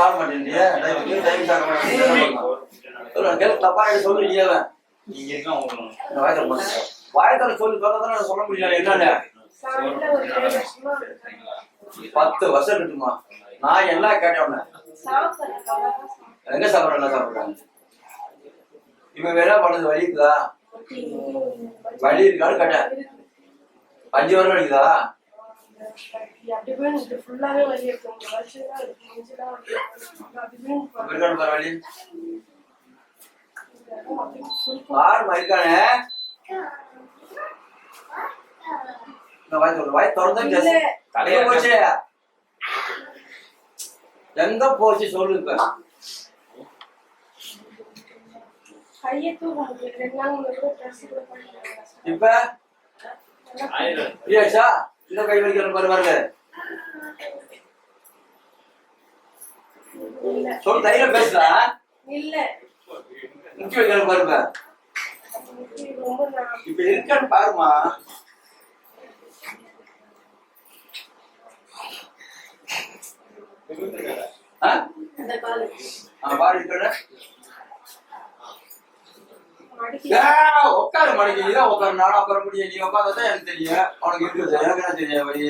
சாப்பிட மாட்டேன்றியா. Time time சாப்பிட மாட்டேன். கேள்வி தப்பா அவன் நீங்க இருக்கா வாயத்தால சொல்லி சொன்னதான நான் சொல்ல முடியல. என்னன்னு. பத்து வருஷம் இருக்குமா? நான் எல்லாம் கேட்டேன். எங்க சாப்பிட என்ன சாப்பிடுறாங்க இவன் வேற பண்ணது வழி இருக்குதா? வலி இருக்கான்னு கேட்டேன். அஞ்சு வருஷம் தான் எங்க போச்சு. எங்க போச்சு சொல்லு இப்ப. இந்த கை வலிக்கிற பாரு பாருங்க. சொல்லு தைரியம் பேசுடா. இல்ல. முக்கிய வைக்கிற பாருங்க இப்ப இருக்கான்னு பாருமா பாரு மடிக்கு உட்காரு மணிக்கு நீ தான் உட்காரு. நானும் உட்கார முடியும். நீ உட்காந்தா எனக்கு தெரியும். உனக்கு இருக்குது எனக்கு என்ன தெரியும் வழி?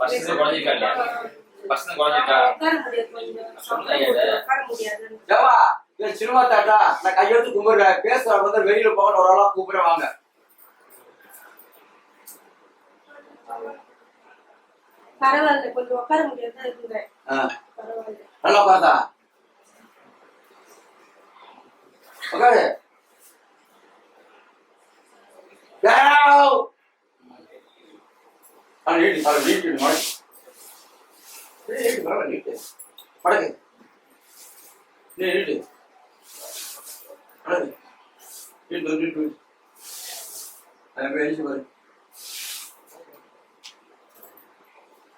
பசங்க குழந்தைக்கா பசங்க குழந்தைக்கா? உட்கார சினிமா தாட்டா நான் கையெழுத்து கும்பிடுறேன். பேசுற வந்து வெளியில போகணும் ஒரு ஆளா கூப்பிடுறேன் வாங்க பரவாயில்ல கொஞ்சம் உட்கார முடியாது இருந்தேன். ஆ, பரவாயில்ல. நல்லா பார்த்தா உட்காரு. நீட்டு, மடக்கு. நீட்டு, பரவாயில்ல, நீட்டு. மடக்கு. நீ நீட்டு. மடக்கு. நீட்டு, நீட்டு, நீட்டு. அது அப்படியே அடிச்சு பாரு.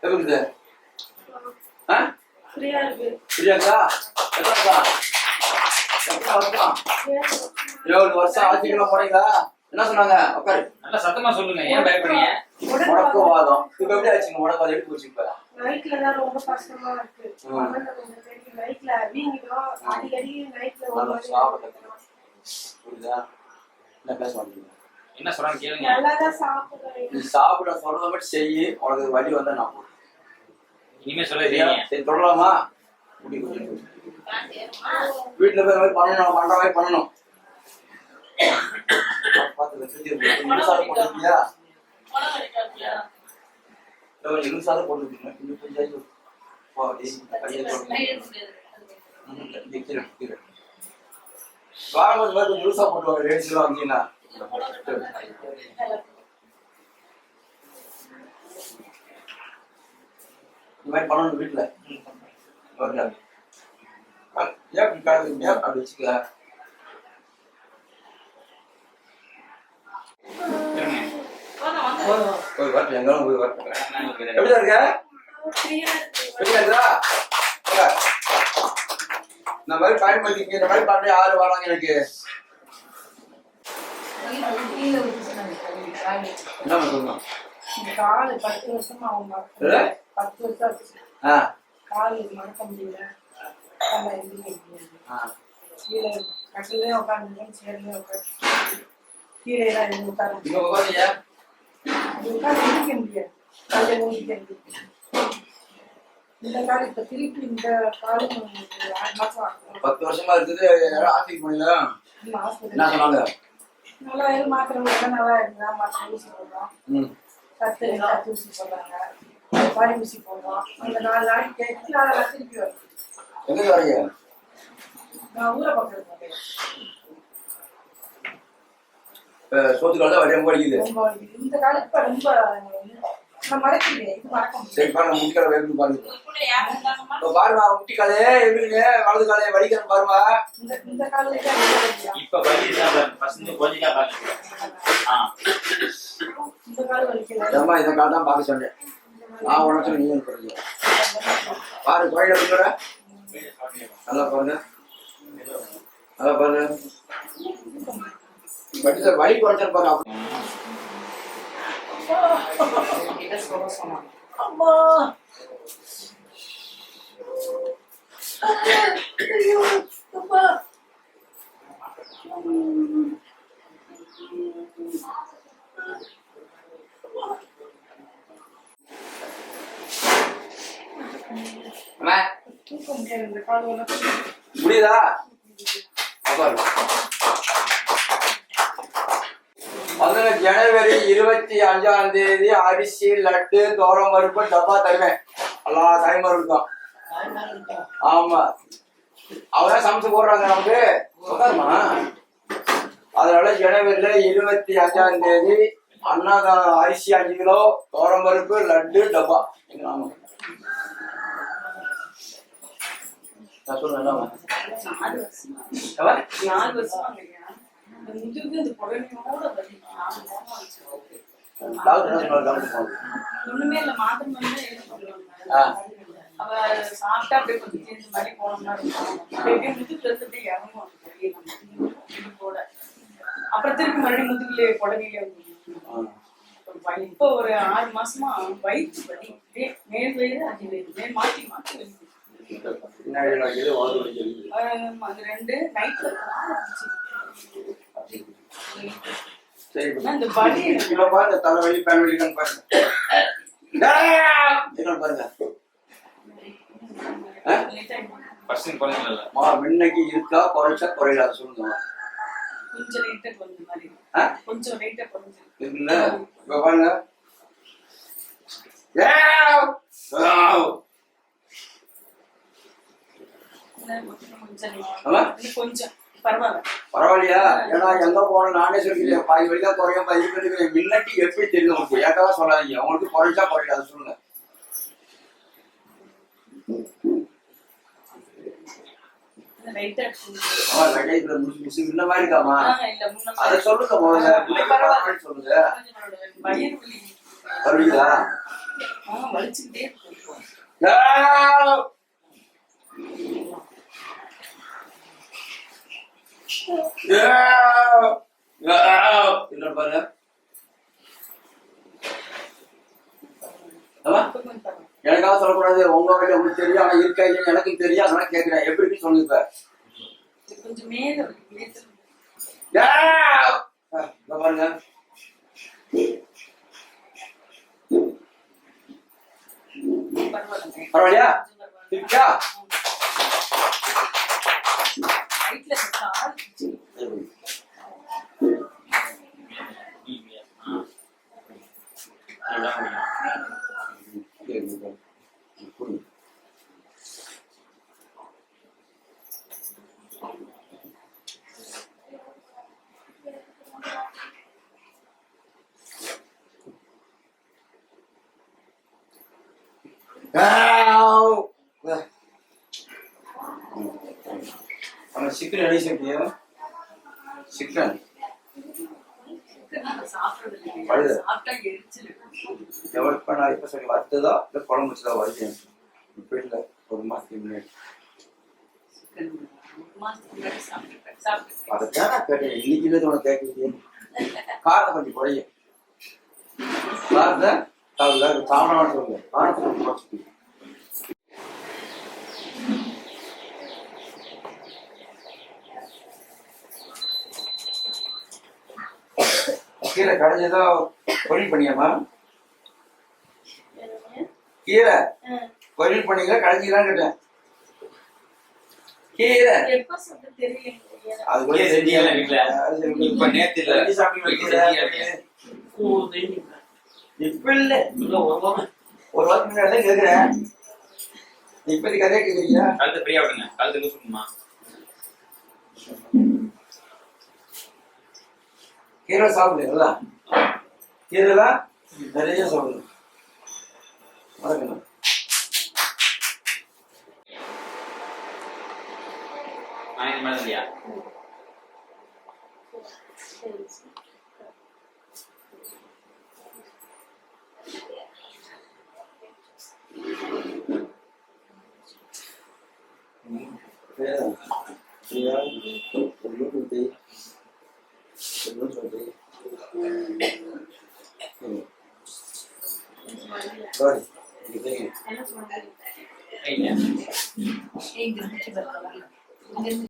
எப்படி இருக்குது? ஆ ஃப்ரீயா இருக்கு பிரியாக்கா வருஷம் ஏழு வருஷம் ஆட்சிக்கெல்லாம் போனீங்களா என்ன சொன்னாங்க? உட்காரு. நல்லா சத்தமா சொல்லுங்க. ஏன் பயப்படுறீங்க? முடக்குவாதம். இப்ப எப்படி ஆச்சுங்க முடக்குவாதம் எப்படி போச்சு இப்ப? நைட்ல தான் ரொம்ப கஷ்டமா இருக்கு. நைட்ல வீங்கிடும் அடிக்கடி நைட்ல ஒரு நல்லா மாதிரி சாப்பிட புரியுதா? என்ன பேச மாட்டீங்க? என்ன சொல்றாங்க கேளுங்க. நல்லா தான் சாப்பிடுறேன். நீ சாப்பிட சொல்றத மட்டும் செய்யி உனக்கு வழி வந்தா நான் போடுறேன். இனிமே சொல்ல சரி தொடலாமா முடி வீட்டுல போய் மாதிரி பண்ணணும் பண்ற மாதிரி பண்ணணும். நிமிஷம் போட்டுருக்கீங்க இன்னும் கொஞ்சம் ஆயிடும். போ, அப்படியே கையை தொடங்க. ம், இங்க கீழே, கீழே. வாரம் கொஞ்சம் பேருக்கு முழுசா போட்டுவாங்க ரேட்ஸ்ல வாங்கினா இந்த மாதிரி பண்ணணும் வீட்டுல ஓகே ஏன் இப்படி காதுங்க அப்படி வச்சுக்கல? போய் எப்படிதான் இருக்க. இந்த மாதிரி பயன்படுத்திக்க இந்த மாதிரி பண்ணி யாரு வராங்க எனக்கு. என்ன சொல்லணும் காலு பத்து வருஷமா அவங்க? பத்து வருஷம் காலு மறக்க முடியல. கீழே கட்டிலே உட்காந்துருக்கேன் சேர்லேயே உட்காந்து கீழே உட்காந்து முடியாது. இந்த காலம் இப்ப திருப்பி இந்த காலம் உங்களுக்கு ஆறு மாசம் ஆகும் பத்து வருஷமா இருக்குது யாரும் இந்த என்ன ஹாஸ்பிட்டல் சொன்னாங்க? நல்லா இருக்கு மாத்திரை நல்லா இருந்தா மாத்திரை ஊசி போடுறோம் ம். கத்து கத்து ஊசி போடுறாங்க. பாரி ஊசி போடுறோம். அந்த நாலு நாளைக்கு எட்டு நாள் திருப்பி வரும் எங்க வரீங்க? நான் ஊரை பக்கத்துல இப்ப சோத்துக்கால தான் வலிக்குது. இந்த காலம் இப்ப ரொம்ப சரி பாருங்க முட்டிக்கால வேறு பாருங்க. இப்ப பாருமா முட்டிக்காலே எப்படிங்க வலது காலையை வலிக்கிறேன் பாருமா? இப்ப வலி தான் பசங்க குழந்தைக்கா பாருங்க ஆ. இந்த கால் தான் பார்க்க சொன்னேன். நான் உனக்கு நீ எனக்கு பாரு கோயில இருக்கிற நல்லா பாருங்க. நல்லா பாருங்க. பட்டு வழி குறைச்சல் பாரு அப்ப- கிட்ட சொல்ல சொன்னான் அம்மா ஐயோ அப்பா அம்மா, தூக்க முடியாது இந்த கால் வர முடியுதா வந்துங்க ஜனவரி இருபத்தி அஞ்சாம் தேதி அரிசி லட்டு தோரம் பருப்பு டப்பா தருவேன் எல்லா தாய்மார்களுக்கும் ஆமா. அவதான் சமைச்சு போடுறாங்க நமக்கு. உட்காருமா? அதனால ஜனவரியில இருபத்தி அஞ்சாம் தேதி அண்ணா அரிசி அஞ்சு கிலோ தோரம் பருப்பு லட்டு டப்பா. எங்க ஆமா நான் சொல்றேன் நாலு வருஷமா அவன் நாலு வருஷமா இல்லையா இந்த முதுகுக்கு இந்த புடவையோட வலி நாலு மாசமா வச்சு டாக்டர் என்ன சொன்னாரு டாக்டர் சொன்னாரு. ஒண்ணுமே இல்ல மாத்திரை. சொல்லுவாங்க அவ சாப்பிட்டா அப்படியே கொஞ்சம் சேர்ந்து மாதிரி போன மாதிரி இருக்கும் அப்படியே முதுகுல இருந்து இறங்கும் அந்த பெரிய இடுப்போட அப்புறம் திருப்பி மறுபடியும் முதுகுலயே புடவையிலே ஆ. இப்போ ஒரு ஆறு மாசமா வயிற்று அப்படியே மேல் வயிறு மேல் அது ரெண்டு நைட்ல சரி இந்த எனக்கு இப்ப பாருங்க தலைவலி பேன் வலிக்கான்னு பாருங்க. இன்னொன்னு பாருங்க பர்சன் குழந்தைங்கள மா முன்னைக்கு இருக்கா குறைச்சா குறையல அதை சொல்லுங்க. கொஞ்சம் லைட்டா கொஞ்ச மாதிரி. ஆ? கொஞ்சம் லைட்டா கொஞ்சம். இருக்குல்ல இப்ப பாருங்க. ஏவ்! ஆவ்! கொஞ்சம் ஆமா? இன்னும் கொஞ்சம். பரவாயில்ல பரவாயில்லையா? ஏன்னா எங்க போன நானே சொல்லிக்கிறேன் பாதி வழியா குறையும் பாதி இருக்கிறேன் முன்னாடி எப்படி தெரியும் உங்களுக்கு? ஏற்கனவே சொல்லாதீங்க? உங்களுக்கு குறைச்சா குறையல அதை சொல்லுங்க. இந்த மாதிரி இருக்காமா? அதை சொல்லுங்க முதல்ல. சொல்லுங்க. வருவீங்களா வலிச்சுக்கிட்டே இருக்கும் ஏவ்! ஏவ்! ஏவ்! இன்னொரு பாருங்க ஆமா? இப்ப கொஞ்சம் பரவாயில்ல. எனக்காக சொல்லக்கூடாது உங்க உங்களுக்கு தெரியும் ஆனா இருக்கா இல்லையா எனக்கும் தெரியும் அதனால கேட்கிறேன் எப்படி சொல்லுங்க பாருங்க பரவாயில்ல பரவாயில்லையா கொஞ்சம் பரவாயில்ல. திருப்பியா நைட்ல இந்த கால் வச்சு சிக்கன் அடி சாப்பிட்டியா சிக்கன். இப்ப நான் இப்ப சொல்லி வறுத்ததா இல்ல குழம்பு வச்சதா வறுத்தேன் இப்ப இல்ல ஒரு மாசத்துக்கு முன்னாடி. சிக்கன் ஒரு மாசத்துக்கு முன்னாடி சாப்பிட்டுருக்கேன் சாப்பிட்டுருக்கேன் அதை தேவை கேட்டேன். இன்னைக்கு உனக்கு கேட்குறீங்க காரத்தை கொஞ்சம் குறையும். காரத்தை குறைச்சிக்கணும் கீரை கடைஞ்சதோ பொரியல் பண்ணியாமா? கீரை? பொரியல் பண்ணீங்களா கடைஞ்சிக்கலான்னு கேட்டேன். கீரை. எப்ப சொல்ல தெரியல அது கூட செஞ்சீங்களா சரி. இப்ப நேத்து இல்ல. இப்ப இல்ல ஒரு வாரத்துக்கு முன்னாடி தான் கேக்குறேன். இப்போதைக்கு கதையா கேக்குறீங்க கழுத்து ஃப்ரீயா விடுங்க. கழுத்து லூஸ் பண்ணுமா? கீரை சாப்பிடுங்களா கீரைலாம் நிறைய சாப்பிடுங்க மறக்கணும் நான் இது மாதிரி இல்லையா எங்க இருந்துச்சு